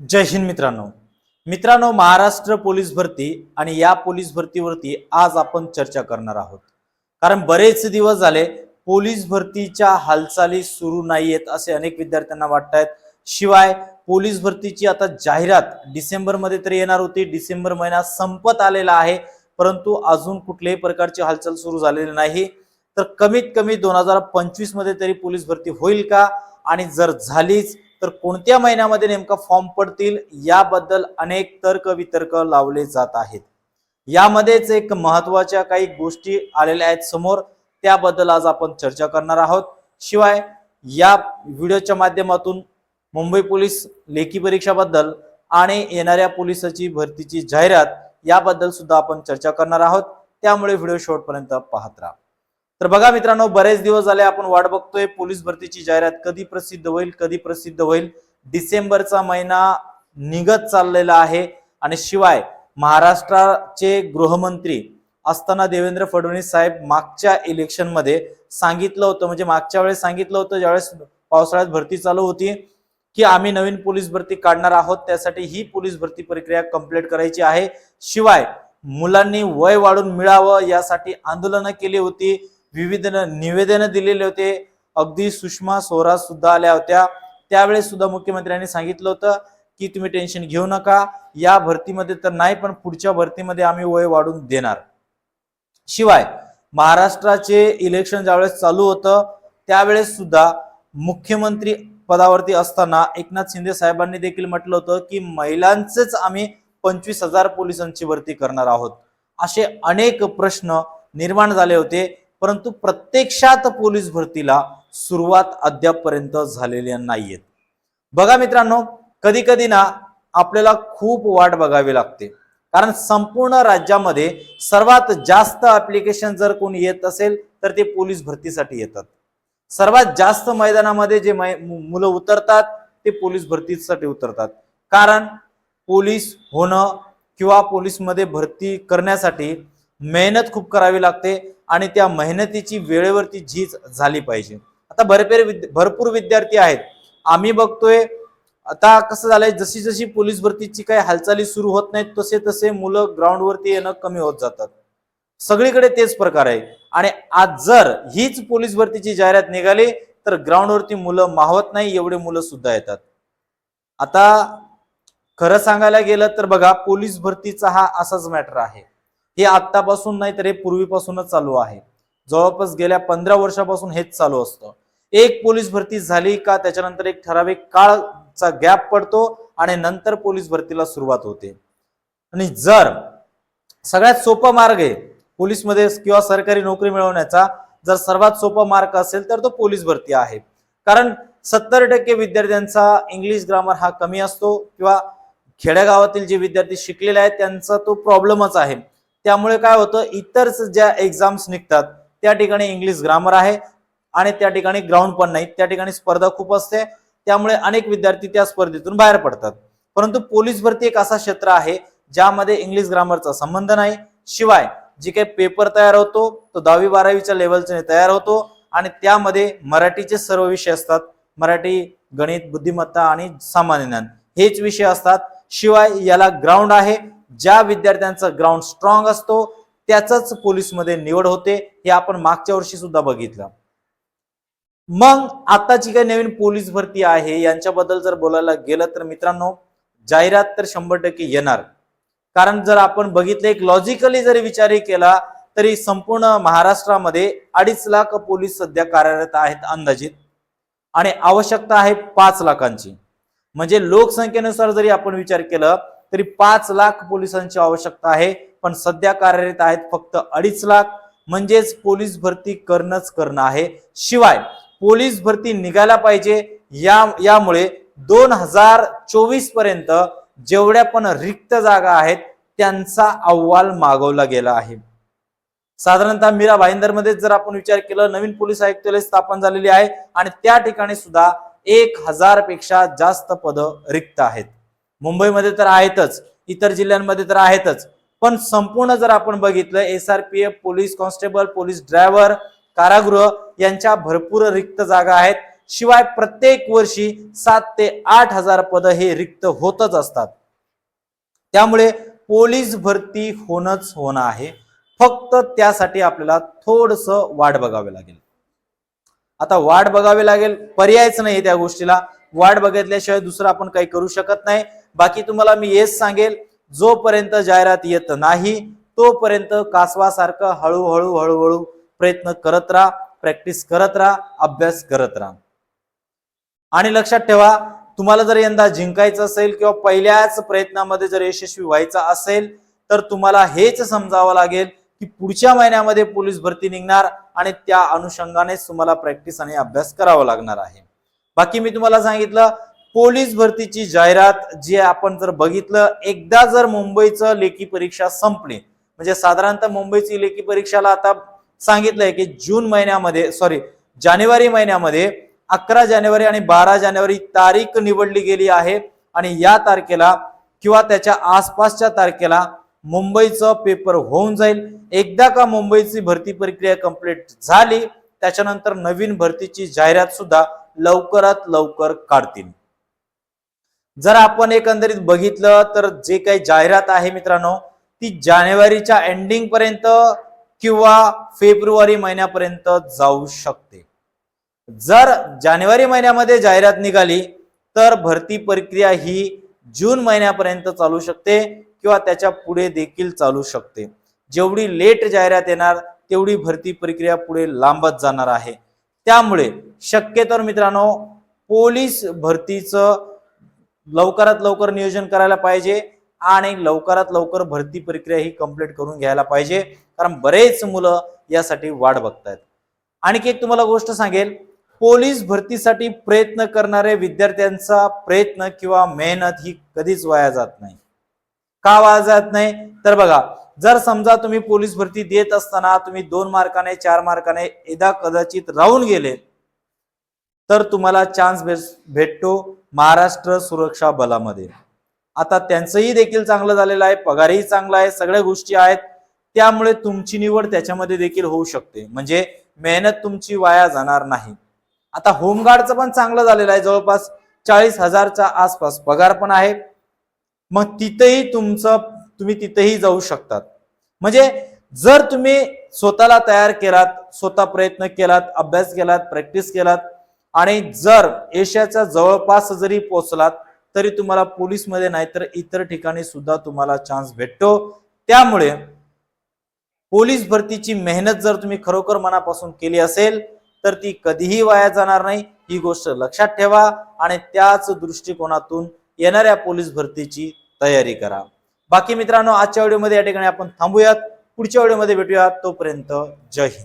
जय हिंद मित्रांनो. मित्रांनो महाराष्ट्र पोलीस भरती आणि या पोलीस भरतीवरती आज आपण चर्चा करणार आहोत. कारण बरेच दिवस झाले पोलीस भरतीच्या हालचाली सुरू नाहीयेत असे अनेक विद्यार्थ्यांना वाटत आहेत शिवाय पोलीस भरतीची आता जाहिरात डिसेंबरमध्ये तरी येणार होती. डिसेंबर महिना संपत आलेला आहे. परंतु अजून कुठल्याही प्रकारची हालचाल सुरू झालेली नाही. तर कमीत कमी दोन हजार पंचवीसमध्ये तरी पोलीस भरती होईल का? आणि जर झालीच तर कोणत्या महिन्यामध्ये नेमका फॉर्म पडतील? याबद्दल अनेक तर्क वितर्क लावले जात आहेत. यामध्येच एक महत्त्वाच्या काही गोष्टी आलेल्या आहेत समोर. त्याबद्दल आज आपण चर्चा करणार आहोत. शिवाय या व्हिडिओच्या माध्यमातून मुंबई पोलीस लेखी परीक्षाबद्दल आणि येणाऱ्या पोलिसाची भरतीची जाहिरात याबद्दल सुद्धा आपण चर्चा करणार आहोत. त्यामुळे व्हिडिओ शेवटपर्यंत पाहत राहा. तर बघा मित्रांनो बरेच दिवस झाले आपण वाट बघतोय. पोलीस भरतीची जाहिरात कधी प्रसिद्ध होईल कधी प्रसिद्ध होईल? डिसेंबरचा महिना निघत चाललेला आहे. आणि शिवाय महाराष्ट्राचे गृहमंत्री असताना देवेंद्र फडणवीस साहेब मागच्या इलेक्शनमध्ये सांगितलं होतं म्हणजे मागच्या वेळेस सांगितलं होतं ज्यावेळेस पावसाळ्यात भरती चालू होती की आम्ही नवीन पोलीस भरती काढणार आहोत. त्यासाठी ही पोलीस भरती प्रक्रिया कंप्लीट करायची आहे. शिवाय मुलांनी वय वाढून मिळावं यासाठी आंदोलनं केली होती. विविध निवेदनं दिलेले होते. अगदी सुषमा स्वराज सुद्धा आल्या होत्या. त्यावेळेस सुद्धा मुख्यमंत्र्यांनी सांगितलं होतं की तुम्ही टेन्शन घेऊ नका. या भरतीमध्ये तर नाही पण पुढच्या भरतीमध्ये आम्ही वय वाढून देणार. शिवाय महाराष्ट्राचे इलेक्शन ज्यावेळेस चालू होतं त्यावेळेस सुद्धा मुख्यमंत्री पदावरती असताना एकनाथ शिंदे साहेबांनी देखील म्हटलं होतं की महिलांचेच आम्ही पंचवीस हजार पोलिसांची भरती करणार आहोत. असे अनेक प्रश्न निर्माण झाले होते. परंतु प्रत्यक्षात पोलीस भरतीला सुरुवात अद्यापपर्यंत झालेल्या नाहीयेत. बघा मित्रांनो कधी कधी ना आपल्याला खूप वाट बघावी लागते. कारण संपूर्ण राज्यामध्ये सर्वात जास्त ऍप्लिकेशन जर कोणी येत असेल तर ते पोलीस भरतीसाठी येतात. सर्वात जास्त मैदानामध्ये जे मै- मुलं उतरतात ते पोलीस भरतीसाठी उतरतात. कारण पोलीस होणं किंवा पोलीसमध्ये भरती करण्यासाठी मेहनत खूप करावी लागते आणि त्या मेहनतीची वेळेवरती झीज झाली पाहिजे. आता भरपूर विद्य- भरपूर विद्यार्थी आहेत. आम्ही बघतोय आता कसं झालंय जशी जशी पोलीस भरतीची काही हालचाली सुरू होत नाहीत तसे तसे मुलं ग्राउंडवरती येणं कमी होत जातात. सगळीकडे तेच प्रकार आहे. आणि आज जर हीच पोलीस भरतीची जाहिरात निघाली तर ग्राउंडवरती मुलं मावत नाही एवढे मुलं सुद्धा येतात. आता खरं सांगायला गेलं तर बघा पोलीस भरतीचा हा असाच मॅटर आहे. हे आत्तापासून नाही तर हे पूर्वीपासूनच चालू आहे. जवळपास गेल्या पंधरा वर्षापासून हेच चालू असतं. एक पोलीस भरती झाली का त्याच्यानंतर एक ठराविक काळचा गॅप पडतो आणि नंतर पोलीस भरतीला सुरुवात होते. आणि जर सगळ्यात सोपा मार्ग आहे पोलीसमध्ये किंवा सरकारी नोकरी मिळवण्याचा जर सर्वात सोपा मार्ग असेल तर तो पोलीस भरती आहे. कारण सत्तर टक्के विद्यार्थ्यांचा इंग्लिश ग्रामर हा कमी असतो किंवा खेड्यागावातील जे विद्यार्थी शिकलेले आहेत त्यांचा तो प्रॉब्लेमच आहे. त्यामुळे काय होतं इतर ज्या एक्झाम्स निघतात त्या ठिकाणी इंग्लिश ग्रामर आहे आणि त्या ठिकाणी ग्राउंड पण नाही. त्या ठिकाणी स्पर्धा खूप असते. त्यामुळे अनेक विद्यार्थी त्या स्पर्धेतून बाहेर पडतात. परंतु पोलीस भरती एक असा क्षेत्र आहे ज्यामध्ये इंग्लिश ग्रामरचा संबंध नाही. शिवाय जे काही पेपर तयार होतो तो दहावी बारावीच्या लेवलचे तयार होतो आणि त्यामध्ये मराठीचे सर्व विषय असतात. मराठी गणित बुद्धिमत्ता आणि सामान्य ज्ञान हेच विषय असतात. शिवाय याला ग्राउंड आहे. ज्या विद्यार्थ्यांचा ग्राउंड स्ट्रॉंग असतो त्याच पोलीसमध्ये निवड होते हे आपण मागच्या वर्षी सुद्धा बघितलं. मग आताची काही नवीन पोलीस भरती आहे यांच्याबद्दल जर बोलायला गेलं तर मित्रांनो जाहिरात तर शंभर टक्के येणार. कारण जर आपण बघितलं एक लॉजिकली जरी विचारही केला तरी संपूर्ण महाराष्ट्रामध्ये अडीच लाख पोलीस सध्या कार्यरत आहेत अंदाजित. आणि आवश्यकता आहे पाच लाखांची. म्हणजे लोकसंख्येनुसार जरी आपण विचार केलं तरी पाच लाख पोलिसांची आवश्यकता आहे. पण सध्या कार्यरत आहेत फक्त अडीच लाख. म्हणजेच पोलीस भरती करणंच करणं आहे. शिवाय पोलीस भरती निघायला पाहिजे. या यामुळे दोन हजार चोवीसपर्यंत जेवढ्या पण रिक्त जागा आहेत त्यांचा अहवाल मागवला गेला आहे. साधारणतः मीरा भाईंदरमध्ये जर आपण विचार केला नवीन पोलीस आयुक्तालय स्थापन झालेली आहे आणि त्या ठिकाणी सुद्धा एक हजारपेक्षा जास्त पद रिक्त आहेत. मुंबईमध्ये तर आहेतच इतर जिल्ह्यांमध्ये तर आहेतच. पण संपूर्ण जर आपण बघितलं S R P F police constable police driver कारागृह यांच्या भरपूर रिक्त जागा आहेत. शिवाय प्रत्येक वर्षी सात ते आठ हजार पद हे रिक्त होतच असतात. त्यामुळे पोलीस भरती होणंच होणं आहे. फक्त त्यासाठी आपल्याला थोडस वाट बघावे लागेल. आता वाट बघावी लागेल पर्यायच नाही त्या गोष्टीला. वाट बघितल्याशिवाय दुसरं आपण काही करू शकत नाही. बाकी तुम्हाला मी हेच सांगेल जोपर्यंत जाहिरात येत नाही तोपर्यंत कासवासारखं हळूहळू हळूहळू प्रयत्न करत राहा प्रॅक्टिस करत राहा अभ्यास करत राहा. आणि लक्षात ठेवा तुम्हाला जर यंदा जिंकायचं असेल किंवा पहिल्याच प्रयत्नामध्ये जर यशस्वी व्हायचं असेल तर तुम्हाला हेच समजावं लागेल की पुढच्या महिन्यामध्ये पोलीस भरती निघणार आणि त्या अनुषंगानेच तुम्हाला प्रॅक्टिस आणि अभ्यास करावा लागणार आहे. बाकी मी तुम्हाला सांगितलं पोलीस भरतीची जाहिरात जी आपण जर बघितलं एकदा जर मुंबईचं लेखी परीक्षा संपली म्हणजे साधारणतः मुंबईची लेखी परीक्षाला आता सांगितलंय की जून महिन्यामध्ये सॉरी जानेवारी महिन्यामध्ये अकरा जानेवारी आणि बारा जानेवारी तारीख निवडली गेली आहे आणि या तारखेला किंवा त्याच्या आसपासच्या तारखेला मुंबईचं पेपर होऊन जाईल. एकदा का मुंबईची भरती प्रक्रिया कंप्लीट झाली त्याच्यानंतर नवीन भरतीची जाहिरात सुद्धा लवकरात लवकर काढतील. जर आपण एकंदरीत बघितलं तर जे काही जाहिरात आहे मित्रांनो ती जानेवारीच्या एंडिंग पर्यंत किंवा फेब्रुवारी महिन्यापर्यंत जाऊ शकते. जर जानेवारी महिन्यामध्ये जाहिरात निघाली तर भरती प्रक्रिया ही जून महिन्यापर्यंत चालू शकते किंवा त्याच्या पुढे देखील चालू शकते. जेवढी लेट जाहिरात येणार तेवढी भरती प्रक्रिया पुढे लांबत जाणार आहे. त्यामुळे शक्यतो मित्रांनो पोलीस भरतीचं लवकरात लवकर नियोजन करायला पाहिजे आणि लवकरात लवकर भरती प्रक्रिया ही कंप्लीट करून घ्यायला पाहिजे. कारण बरेच मुलं यासाठी वाट बघतायत. आणखी एक तुम्हाला गोष्ट सांगेल. पोलीस भरतीसाठी प्रयत्न करणारे विद्यार्थ्यांचा प्रयत्न किंवा मेहनत ही कधीच वाया जात नाही. का वाया जात नाही? तर बघा जर समजा तुम्ही पोलीस भरती देत असताना तुम्ही दोन मार्काने चार मार्काने एकदा कदाचित राहून गेले तर तुम्हाला चान्स भेटतो महाराष्ट्र सुरक्षा बलामध्ये. आता त्यांचंही देखील चांगलं झालेलं आहे पगारही चांगला आहे सगळ्या गोष्टी आहेत. त्यामुळे तुमची निवड त्याच्यामध्ये देखील होऊ शकते. म्हणजे मेहनत तुमची वाया जाणार नाही. आता होमगार्डचं पण चांगलं झालेलं आहे. जवळपास चाळीस हजारच्या आसपास पगार पण आहे. मग तिथेही तुमचं तुम्ही तिथेही जाऊ शकतात. म्हणजे जर तुम्ही स्वतःला तयार केलात स्वतः प्रयत्न केलात अभ्यास केलात प्रॅक्टिस केलात आणि जर एशियाच्या जवळपास जरी पोहोचलात तरी तुम्हाला पोलीसमध्ये नाही तर इतर ठिकाणी सुद्धा तुम्हाला चान्स भेटतो. त्यामुळे पोलीस भरतीची मेहनत जर तुम्ही खरोखर मनापासून केली असेल तर ती कधीही वाया जाणार नाही. ही गोष्ट लक्षात ठेवा आणि त्याच दृष्टिकोनातून येणाऱ्या पोलीस भरतीची तयारी करा. बाकी मित्रांनो आजच्या व्हिडिओमध्ये या ठिकाणी आपण थांबूयात. पुढच्या व्हिडिओमध्ये भेटूयात. तोपर्यंत जय हिंद.